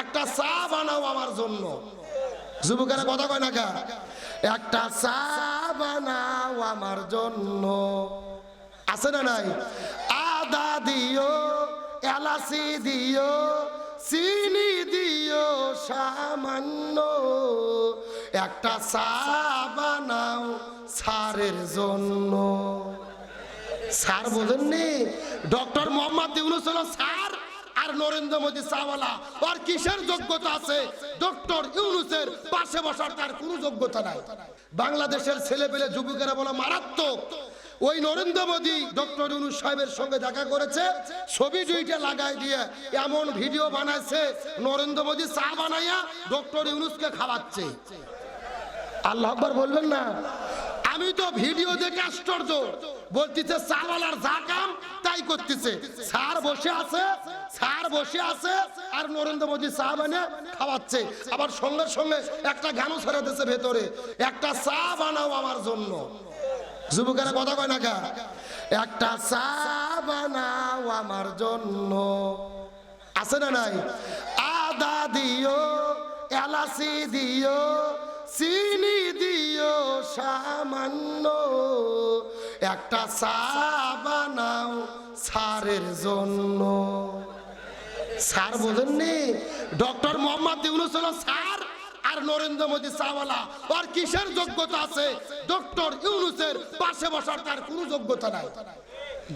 একটা চা বানাও আমার জন্য। যুবকেরা কথা কয় না একটা চা বানাও আমার জন্য। আছে না নাই? আদা দিও, এলাচি দিও, চিনি দিও, সামান্য। একটা চা বানাও সারের জন্য। স্যার বোঝেননি? ডক্টর মোহাম্মদ ইউনুস হলো স্যার আর নরেন্দ্র মোদী চাওয়ালা। আর কিসের যোগ্যতা আছে? ডক্টর ইউনুসের পাশে বসার তার কোনো যোগ্যতা নাই। বাংলাদেশের ছেলে পেলে যুবকেরা বলে মারাত্মক। ওই নরেন্দ্র মোদী ডক্টর ইউনুস সাহেবের সঙ্গে দেখা করেছে, ছবি দুইটা লাগাই দিয়ে এমন ভিডিও বানাইছে, নরেন্দ্র মোদী চা বানাইয়া ডক্টর ইউনুসকে খাওয়াচ্ছে। আল্লাহ আকবার বলবেন না? আমি তো ভিডিও দেখে আশ্চর্য। বলতেছে চাওয়ালার যা কাম, তাই করতেছে। স্যার বসে আছে, স্যার বসে আছে, আর নরেন্দ্র মোদী চা বানিয়ে খাওয়াচ্ছে। আবার সঙ্গে সঙ্গে একটা গানও ছেড়ে দিচ্ছে ভেতরে, একটা চা বানাও আমার জন্য। যুবকেরা কথা কয় না একটা চা বানাও আমার জন্য। আছে না নাই? আদা দিও এলাচি দিও, চিনি দিও সামান্য। একটা চা বানাও সারের জন্য। স্যার বোঝেননি? ডক্টর মোহাম্মদ ইউনুস হলো স্যার আর নরেন্দ্র মোদী চাওয়ালা। আর কিসের যোগ্যতা আছে? ডক্টর ইউনুসের পাশে বসার তার কোনো যোগ্যতা নাই।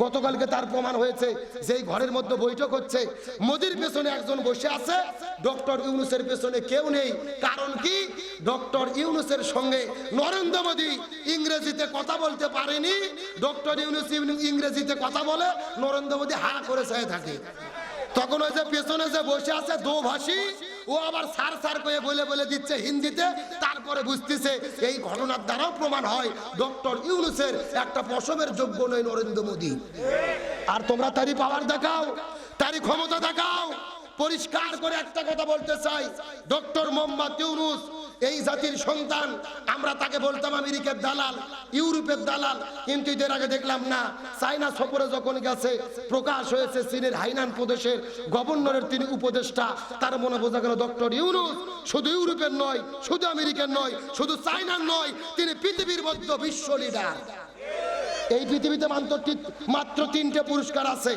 গতকালকে তার প্রমাণ হয়েছে, যেই ঘরের মধ্যে বৈঠক হচ্ছে, মোদির পেছনে একজন বসে আছে, ডক্টর ইউনুসের পেছনে কেউ নেই। কারণ কি? ডক্টর ইউনুসের সঙ্গে নরেন্দ্র মোদী ইংরেজিতে কথা বলতে পারেনি। ডক্টর ইউনুস ইংরেজিতে কথা বলে, নরেন্দ্র মোদী হা করে চেয়ে থাকে। তখন ওই যে পেছনে যে বসে আছে দোভাষী ও আবার সার সার করে বলে বলে দিচ্ছে হিন্দিতে, তারপরে বুঝতেছে এই ঘটনার দ্বারাও প্রমাণ হয় ডক্টর ইউনুসের একটা প্রসবের যোগ্য নয় নরেন্দ্র মোদী। আর তোমরা তারই পাওয়ার দেখাও, তারই ক্ষমতা দেখাও, পরিষ্কার করে একটা কথা বলতে চাই। ডক্টর মোহাম্মদ ইউনুস এই জাতির সন্তান, আমরা তাকে বলতাম আমেরিকার দালাল, ইউরোপের দালাল, কিন্তু এদের আগে দেখলাম না। চাইনা সফরে যখন গেছে, প্রকাশ হয়েছে চীনের হাইনান প্রদেশের গভর্নরের তিনি উপদেষ্টা। তার মনে বোঝা গেল, ডক্টর ইউনুস, শুধু ইউরোপের নয়, শুধু আমেরিকার নয়, শুধু চাইনার নয়, তিনি পৃথিবীর মধ্যে বিশ্ব লিডার এই পৃথিবীতে মাত্র তিনটে পুরস্কার আছে।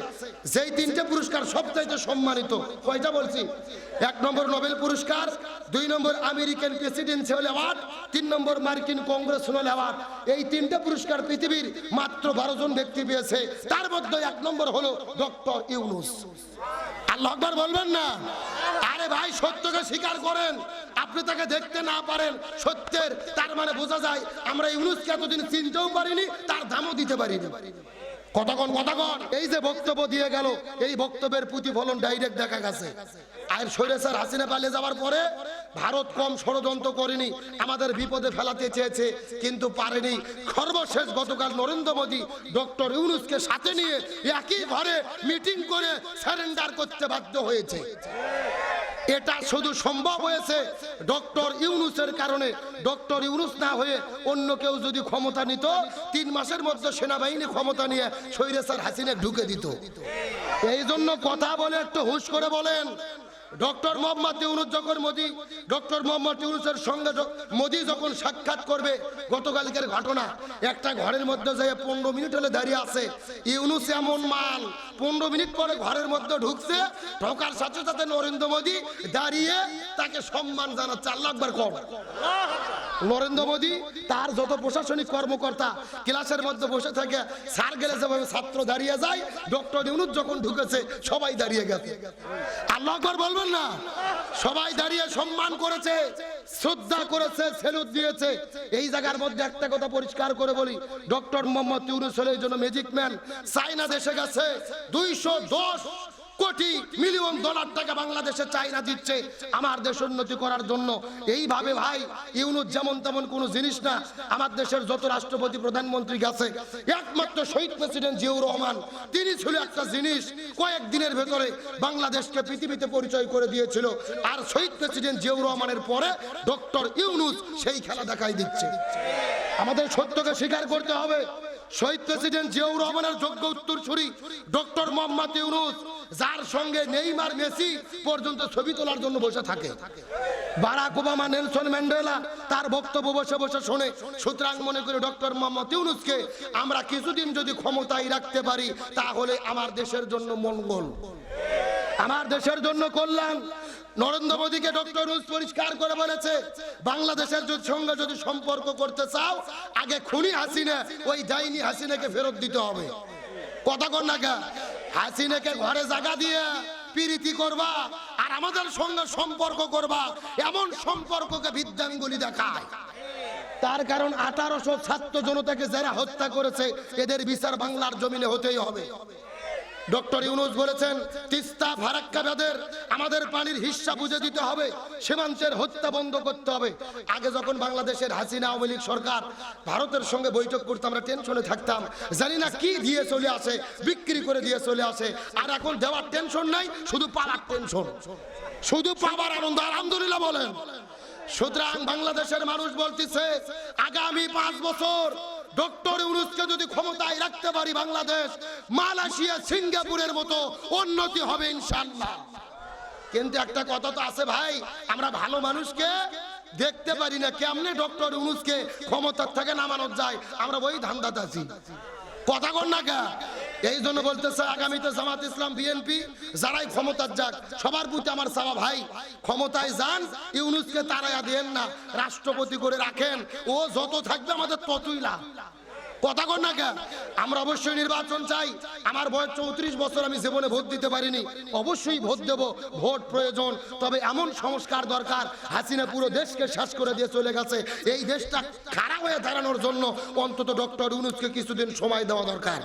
যেই তিনটে পুরস্কার সবচাইতে সম্মানিত, কয়টা বলছি? এক নম্বর নোবেল পুরস্কার, দুই নম্বর আমেরিকান প্রেসিডেন্সিয়াল অ্যাওয়ার্ড, তিন নম্বর মার্কিন কংগ্রেসনাল অ্যাওয়ার্ড। এই তিনটে পুরস্কার পৃথিবীর মাত্র বারো জন ব্যক্তি পেয়েছে। তার মধ্যে এক নম্বর হলো ডক্টর ইউনুস। আল্লাহ আকবার বলবেন না? আরে ভাই, সত্যকে স্বীকার করেন। আপনি তাকে দেখতে না পারেন, সত্যের, তার মানে বোঝা যায় আমরা ইউনুসকে এতদিন চিনতেও পারিনি, তার দামও দিতে পারিনি। কতক্ষণ কতক্ষণ? এই যে বক্তব্য দিয়ে গেল, এই বক্তব্যের প্রতিফলন ডাইরেক্ট দেখা গেছে। আর স্বৈরাচার হাসিনা পালিয়ে যাওয়ার পরে ভারত কম ষড়যন্ত্র করেনি, আমাদের বিপদে ফেলাতে চেয়েছে, কিন্তু পারেনি। সর্বশেষ গতকাল নরেন্দ্র মোদী ডক্টর ইউনুসকে সাথে নিয়ে একই ঘরে মিটিং করে সারেন্ডার করতে বাধ্য হয়েছে। এটা শুধু সম্ভব হয়েছে ডক্টর ইউনুসের কারণে। ডক্টর ইউনুস না হয়ে অন্য কেউ যদি ক্ষমতা নিত, তিন মাসের মধ্যে সেনাবাহিনী ক্ষমতা নিয়ে সৈরেসার হাসিনে ঢুকে দিত। এই জন্য কথা বলে একটু হুশ করে বলেন। ডক্টর মোহাম্মদ ইউনুস যখন মোদি, ডক্টর মোহাম্মদ ইউনুসের সঙ্গে মোদি যখন সাক্ষাৎ করবে, গতকালকের ঘটনা, একটা ঘরের মধ্যে যাই পনেরো মিনিট হলে দাঁড়িয়ে আছে। ইউনুস এমন মাল, পনেরো মিনিট পরে ঘরের মধ্যে ঢুকছে, ঢোকার সাথে সাথে নরেন্দ্র মোদী দাঁড়িয়ে তাকে সম্মান জানাচ্ছে। আল্লাহ আকবার কর নরেন্দ্র মোদী তার যত প্রশাসনিক কর্মকর্তা ক্লাসের মধ্যে বসে থাকে, স্যার গেলে যেভাবে ছাত্র দাঁড়িয়ে যায়, ডক্টর ইউনুস যখন ঢুকেছে, সবাই দাঁড়িয়ে গেছে। আল্লাহ আকবার বলবেন না। সবাই দাঁড়িয়ে সম্মান করেছে, শ্রদ্ধা করেছে, সেলুট দিয়েছে। এই জায়গার মধ্যে একটা কথা পরিষ্কার করে বলি, ডক্টর মোহাম্মদ ইউনুস হলে জন্য ম্যাজিক ম্যান চাইনা দেশে গেছে। দুইশো দশ কোটি মিলিয়ন ডলার টাকা বাংলাদেশে চাইনা দিচ্ছে আমার দেশ উন্নতি করার জন্য। এইভাবে ভাই, ইউনুস যেমন তেমন কোনো জিনিস না, আমার দেশের যত রাষ্ট্রপতি, প্রধানমন্ত্রী গেছে, একমাত্র শহীদ প্রেসিডেন্ট জিয়াউর রহমান, তিনি ছিল একটা জিনিস, কয়েক দিনের ভেতরে বাংলাদেশকে পৃথিবীতে পরিচয় করে দিয়েছিল। আর শহীদ প্রেসিডেন্ট জিয়াউর রহমানের পরে ডক্টর ইউনুস সেই খেলা দেখাই দিচ্ছে। আমাদের সত্যকে স্বীকার করতে হবে। শহীদ প্রেসিডেন্ট জিয়াউর রহমানের যোগ্য উত্তরসূরি ডক্টর মোহাম্মদ ইউনুস। যার সঙ্গে নেইমার মেসি পর্যন্ত ছবি তোলার জন্য বসে থাকে। বারাক ওবামা, নেলসন ম্যান্ডেলা তার বক্তব্য বসে বসে শোনে। সুতরাং মনে করি ডক্টর মোহাম্মদ ইউনুসকে আমরা কিছুদিন যদি ক্ষমতায় রাখতে পারি, তাহলে আমার দেশের জন্য মঙ্গল। আমার দেশের জন্য কল্যাণ। নরেন্দ্র মোদীকে ডক্টর ইউনুস পরিষ্কার করে বলেছে, বাংলাদেশের সঙ্গে যদি সম্পর্ক করতে চাও, আগে খুনি হাসিনা, ওই ডাইনি হাসিনাকে ফেরত দিতে হবে। কথা কর না? হাসিনাকে ঘরে জায়গা দিয়ে প্রীতি করবা আর আমাদের সঙ্গে সম্পর্ক করবা, এমন সম্পর্ককে বিদ্যাঙ্গুলি দেখায়। তার কারণ আঠারোশো ছাত্র জনতাকে যারা হত্যা করেছে, এদের বিচার বাংলার জমিনে হতেই হবে। ডক্টর ইউনুস বলেছেন, তিস্তা ফারাক্কা বাঁধের আমাদের পানির হিস্সা বুঝে দিতে হবে, সীমান্তের হত্যা বন্ধ করতে হবে। আগে যখন বাংলাদেশের হাসিনা আওয়ামী লীগ সরকার ভারতের সঙ্গে বৈঠক করতে, আমরা টেনশনে থাকতাম। জানি না কি দিয়ে চলে আসে, বিক্রি করে দিয়ে চলে আসে, আর এখন দেওয়ার টেনশন নাই, শুধু পাওয়ার টেনশন। শুধু পাওয়ার আনন্দ, আলহামদুলিল্লাহ বলেন। সুতরাং বাংলাদেশের মানুষ বলতেছে, আগামী পাঁচ বছর ডক্টর ইউনুসকে যদি ক্ষমতায় রাখতে পারি বাংলাদেশ, মালয়েশিয়া, সিঙ্গাপুরের মতো উন্নতি হবে ইনশাল্লাহ কিন্তু একটা কথা তো আছে ভাই, আমরা ভালো মানুষকে দেখতে পারি না, কেমনে ডক্টর ইউনুসকে ক্ষমতার থেকে নামানো যায়? আমরা ওই ধান্দাতে আছি। কথা কর না কা? এই জন্য বলতেছে আগামীতে জামাত ইসলাম, বিএনপি, যারাই ক্ষমতার যাক, সবার প্রতি আমার সাবা ভাই, ক্ষমতায় যান, ইউনুসকে তারাইয়া দেন না, রাষ্ট্রপতি করে রাখেন, ও যত থাকবে আমাদের ততই লাভ। কথা কর না কেন? আমরা অবশ্যই নির্বাচন চাই, আমার বয়স চৌত্রিশ বছর আমি জীবনে ভোট দিতে পারিনি, অবশ্যই ভোট দেব, ভোট প্রয়োজন, তবে এমন সংস্কার দরকার, হাসিনা পুরো দেশকে শেষ করে দিয়ে চলে গেছে, এই দেশটা খারাপ হয়ে দাঁড়ানোর জন্য অন্তত ডক্টর ইউনুসকে কিছুদিন সময় দেওয়া দরকার।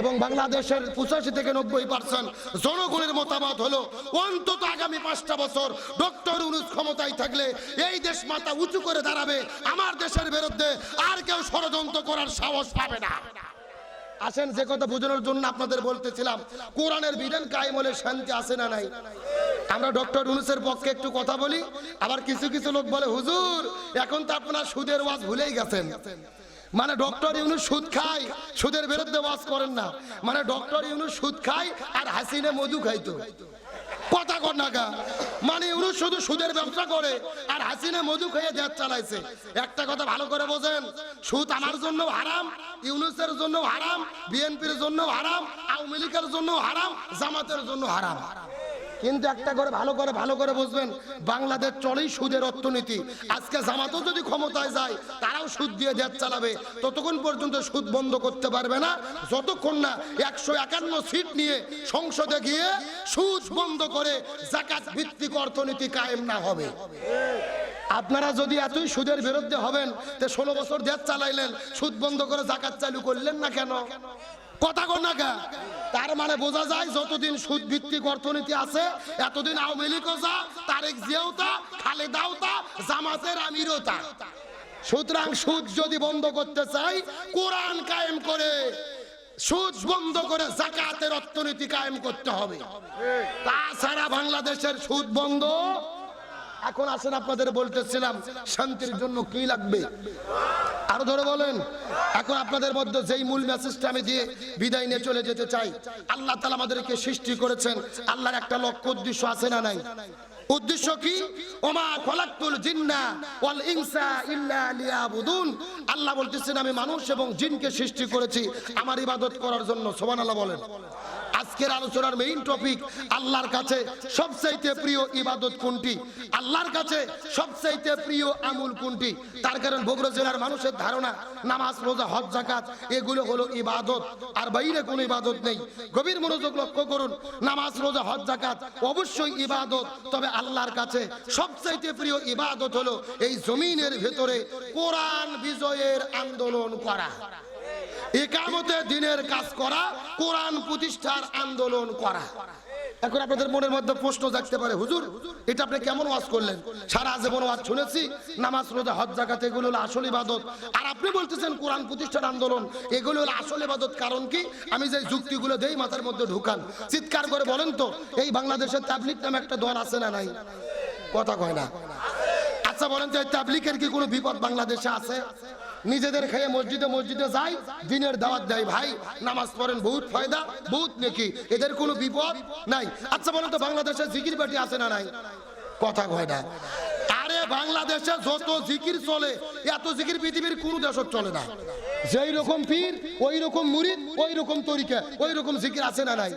এবং বাংলাদেশের পঁচাশি থেকে নব্বই পার্সেন্ট জনগণের মতামত হলো, অন্তত আগামী পাঁচটা বছর ডক্টর ইউনুস ক্ষমতায় থাকলে এই দেশ মাথা উঁচু করে দাঁড়াবে, আমার দেশের বিরুদ্ধে আর কেউ ষড়যন্ত্র করার সাহস পাবে না। আসেন, যে কথা বোঝানোর জন্য আপনাদের বলতেছিলাম, কোরআনের বিধান কায়েম হলে শান্তি আসে না নাই? আমরা ডক্টর ইউনুসের পক্ষে একটু কথা বলি, আবার কিছু কিছু লোক বলে, হুজুর, এখন তো আপনার সুদের ওয়াজ ভুলেই গেছেন। মানে ডক্টর ইউনুস সুদ খায়, সুদের বিরুদ্ধে ওয়াজ করেন না। মানে ডক্টর ইউনুস সুদ খায় আর হাসিনে মধু খাইতো। কথা কর না গা। মানে ইউনুস শুধু সুদের ব্যবসা করে আর হাসিনে মধু খেয়ে দেশ চালাইছে। একটা কথা ভালো করে বোঝেন, সুদ আমার জন্য হারাম, ইউনুসের জন্য হারাম, বিএনপির জন্য হারাম, আওয়ামী লীগের জন্য হারাম, জামাতের জন্য হারাম। কিন্তু একটা করে ভালো করে ভালো করে বুঝবেন, বাংলাদেশ চলেই সুদের অর্থনীতি। আজকে জামাতও যদি ক্ষমতায় যায়, তারাও সুদ দিয়ে দেশ চালাবে। ততক্ষণ পর্যন্ত সুদ বন্ধ করতে পারবে না। যতক্ষণ না একশো একান্ন সিট নিয়ে সংসদে গিয়ে সুদ বন্ধ করে জাকাত ভিত্তিক অর্থনীতি কায়েম না হবে। আপনারা যদি এতই সুদের বিরুদ্ধে হবেন, তে ষোলো বছর দেশ চালাইলেন, সুদ বন্ধ করে জাকাত চালু করলেন না কেন? কথা কর না কা? তার মানে বোঝা যায় যতদিন সুদ ভিত্তিক অর্থনীতি আছে, এতদিন আওয়ামী লীগও যা, তারেক জিয়াও তা, খালেদাও তা, জামাতের আমিরও তা সুতরাং সুদ যদি বন্ধ করতে চাই, কোরআন কায়েম করে, সুদ বন্ধ করে জাকাতের অর্থনীতি কায়েম করতে হবে তাছাড়া বাংলাদেশের সুদ বন্ধ এখন আসেন আপনাদের বলতেছিলাম, শান্তির জন্য কি লাগবে? আরও ধরে বলেন, এখন আপনাদের মধ্যে যেই মূল মেসেজটা আমি দিয়ে বিদায় নিয়ে চলে যেতে চাই, আল্লাহ তালা আমাদেরকে সৃষ্টি করেছেন, আল্লাহর একটা লক্ষ্য উদ্দেশ্য আছে না নাই? উদ্দেশ্য কি? ওমা খলাক্তুল জিন্না ওয়াল ইনসা ইল্লা লিয়াবুদুন। আল্লাহ বলতেছেন, আমি মানুষ এবং জিনকে সৃষ্টি করেছি, আমার ইবাদত করার জন্য, সুবহানাল্লাহ বলেন। আজকের আলোচনার মেইন টপিক আল্লাহর কাছে সবচাইতে প্রিয় ইবাদত কোনটি? আল্লাহর কাছে সবচাইতে প্রিয় আমুল কোনটি? তার কারণ বগুড়া জেলার মানুষের ধারণা, নামাজ, রোজা, হজ জাকাত এগুলো হলো ইবাদত। আর বাইরে কোনো ইবাদত নেই। গভীর মনোযোগ লক্ষ্য করুন, নামাজ, রোজা, হজ জাকাত অবশ্যই ইবাদত। তবে আল্লাহর কাছে সবচাইতে প্রিয় ইবাদত হলো এই জমিনের ভেতরে কোরআন বিজয়ের আন্দোলন করা। একামতে দিনের কাজ করা, কোরআন প্রতিষ্ঠার আন্দোলন করা। এখন আপনাদের মনের মধ্যে প্রশ্ন জাগতে পারে, হুজুর, এটা আপনি কেমন ওয়াজ করলেন? সারা জীবন ওয়াজ শুনেছি, নামাজ, রোজা, হজ জাকাত এগুলো হলো আসল ইবাদত। আর আপনি বলতেছেন কোরআন প্রতিষ্ঠার আন্দোলন, এগুলো হলো আসল ইবাদত, কারণ কি? আমি যে যুক্তিগুলো দেই মাথার মধ্যে ঢুকান। চিৎকার করে বলেন তো, এই বাংলাদেশের তাবলিক নামে একটা দল আছে না নাই? কথা কয় না। আচ্ছা বলেন তো তাবলিকের কি কোনো বিপদ বাংলাদেশে আছে? নিজেদের খেয়ে মসজিদে মসজিদে যায় দিনের দাওয়াত দেয়, ভাই, নামাজ পড়েন, বহুত ফায়দা, বহুত নেকি? এদের কোনো বিপদ নাই। আচ্ছা বলেন তো, বাংলাদেশে জিকির পার্টি আছে না নাই? কথা কয় না। আরে, বাংলাদেশে যত জিকির চলে, এত জিকির পৃথিবীর কোন দেশত চলে না। যেই রকম পীর, ওই রকম মুরিদ, ওই রকম তরিকা, ওই রকম জিকির আছে না নাই?